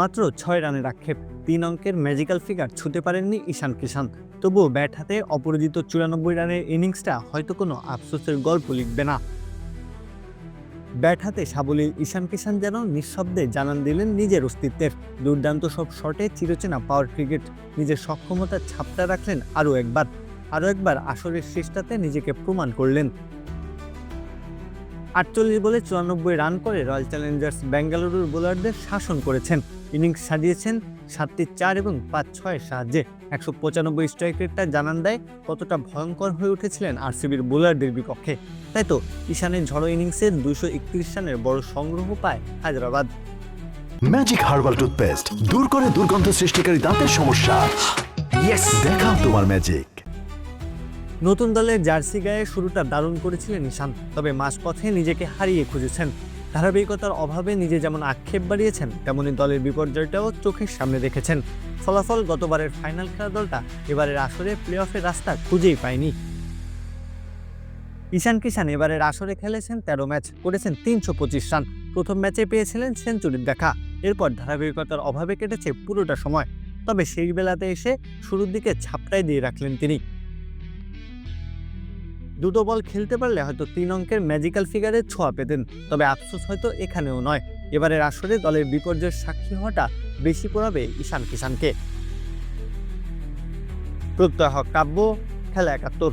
মাত্র ছয় রানের আক্ষেপ। তিন অঙ্কের ম্যাজিক্যাল ফিগার ছুতে পারেননি ঈশান কিষান। তবুও ব্যাট হাতে অপরাজিত চুরানব্বই রানের ইনিংসটা হয়তো কোনো আফসোসের গল্প লিখবে না। ব্যাট হাতে সাবলীল ঈশান কিষান যেন নিঃশব্দে জানান দিলেন নিজের অস্তিত্বের। দুর্দান্ত সব শটে চিরচেনা পাওয়ার ক্রিকেট। নিজের সক্ষমতার ছাপটা রাখলেন আরও একবার। আরও একবার আসরের শেষটাতে নিজেকে প্রমাণ করলেন। আটচল্লিশ বলে চুরানব্বই রান করে রয়্যাল চ্যালেঞ্জার্স বেঙ্গালুরুর বোলারদের শাসন করেছেন। ইনিংস সাজিয়েছেন সাতটি চার এবং পাঁচ ছয়ের সাহায্যে। একশো পঁচানব্বই স্ট্রাইক রেটটা জানান দেয় কতটা ভয়ঙ্কর হয়ে উঠেছিলেন আরসিবির বোলারদের বিপক্ষে। তাই তো ঈশানের ঝড়ো ইনিংসে দুশো একত্রিশ রানের বড় সংগ্রহ পায় হায়দ্রাবাদ। ম্যাজিক হার্বাল টুথপেস্ট দূর করে দুর্গন্ধ সৃষ্টিকারী দাঁতের সমস্যা। দেখাও তোমার ম্যাজিক নতুন দলের জার্সি গায়ে শুরুটা দারুণ করেছিলেন ঈশান, তবে মাঝপথে নিজেকে হারিয়ে খুঁজেছেন। ধারাবাহিকতার অভাবে নিজে যেমন আক্ষেপ বাড়িয়েছেন, তেমনি দলের বিপর্যয়টাও চোখের সামনে দেখেছেন। ফলাফল গতবারের ফাইনাল খেলা দলটা, এবারের আসরে প্লে অফের রাস্তা খুঁজেই পায়নি। ঈশান কিষান এবারের আসরে খেলেছেন তেরো ম্যাচ, করেছেন তিনশো পঁচিশ রান। প্রথম ম্যাচে পেয়েছিলেন সেঞ্চুরির দেখা, এরপর ধারাবাহিকতার অভাবে কেটেছে পুরোটা সময়। তবে সেই বেলাতে এসে শুরুর দিকে ছাপটাই দিয়ে রাখলেন তিনি। দুটো বল খেলতে পারলে হয়তো তিন অঙ্কের ম্যাজিক্যাল ফিগারের ছোঁয়া পেতেন, তবে আফসোস হয়তো এখানেও নয়। এবারের আসরে দলের বিপর্যয়ের সাক্ষী হওয়াটা বেশি পড়াবে ঈশান কিষানকে। প্রত্যয় হক কাব্য, খেলা একাত্তর।